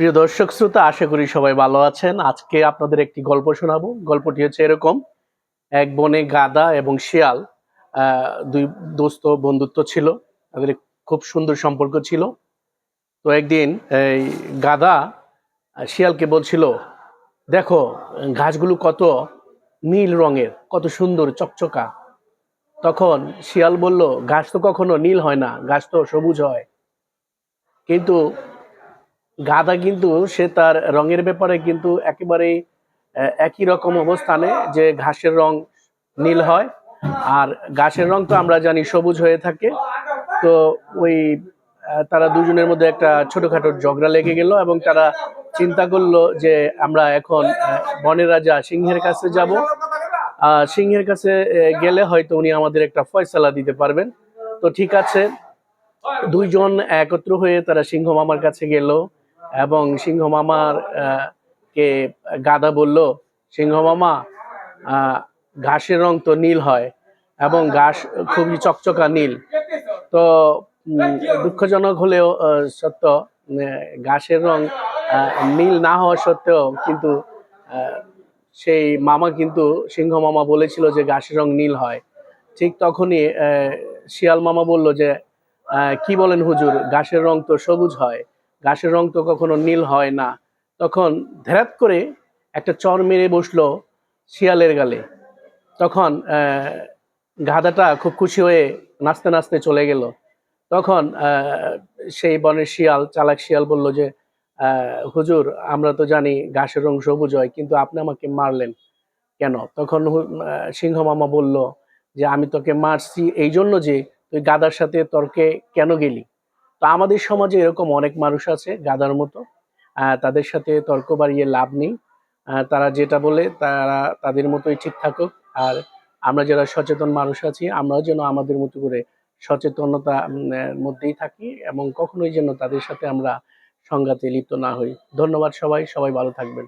প্রিয় দর্শক শ্রোতা, আশা করি সবাই ভালো আছেন। আজকে আপনাদের একটি গল্প শোনাবো। গল্পটি হচ্ছে এরকম। এক বনে গাদা এবং শিয়াল দুই দোস্ত বন্ধুত্ব ছিল। তাদের খুব সুন্দর সম্পর্ক ছিল। তো একদিন এই গাদা শিয়ালকে বলছিল, দেখো গাছগুলো কত নীল রঙের, কত সুন্দর, চকচকা। তখন শিয়াল বলল গাছ তো কখনো নীল হয় না গাছ তো সবুজ হয়। কিন্তু গাধা কিন্তু সে তার রঙের ব্যাপারে কিন্তু একেবারেই আহ, একই রকম অবস্থানে যে ঘাসের রং নীল হয়। আর ঘাসের রং তো আমরা জানি সবুজ হয়ে থাকে। তো ওই তারা দুজনের মধ্যে একটা ছোটখাটো ঝগড়া লেগে গেল এবং তারা চিন্তা করল যে আমরা এখন বনের রাজা সিংহের কাছে যাব। সিংহের কাছে গেলে হয়তো উনি আমাদের একটা ফয়সালা দিতে পারবেন। তো ঠিক আছে দুইজন একত্র হয়ে তারা সিংহ মামার কাছে গেল। এবং সিংহ মামার কে গাদা বলল, সিংহ মামা ঘাসের রং তো নীল হয় এবং ঘাস খুবই চকচকা নীল। তো দুঃখজনক হলেও সত্য ঘাসের রং নীল না হওয়া সত্ত্বেও কিন্তু সেই মামা কিন্তু সিংহ মামা বলেছিল যে ঘাসের রং নীল হয়। ঠিক তখনই শিয়াল মামা বলল যে কি বলেন হুজুর, ঘাসের রং তো সবুজ হয়। ঘাসের রং তো কখনো নীল হয় না। তখন ধেরাত করে একটা চর মেরে বসল শিয়ালের গালে। তখন গাধাটা খুব খুশি হয়ে নাচতে নাচতে চলে গেল। তখন সেই বনের শিয়াল, চালাক শিয়াল বলল যে হুজুর, আমরা তো জানি ঘাসের রং সবুজ হয়, কিন্তু আপনি আমাকে মারলেন কেন? তখন সিংহ মামা বলল যে, আমি তোকে মারছি এই জন্য যে, তুই গাদার সাথে তর্কে কেন গেলি? তো আমাদের সমাজে এরকম অনেক মানুষ আছে, গাদার মতো। তাদের সাথে তর্ক বাড়িয়ে লাভ নেই। তারা যেটা বলে তারা তাদের মতোই ঠিক থাকুক। আর আমরা যারা সচেতন মানুষ আছি, আমরাও যেন আমাদের মতো করে সচেতনতা মধ্যেই থাকি এবং কখনোই যেন তাদের সাথে আমরা সংঘাতে লিপ্ত না হই। ধন্যবাদ সবাই সবাই ভালো থাকবেন।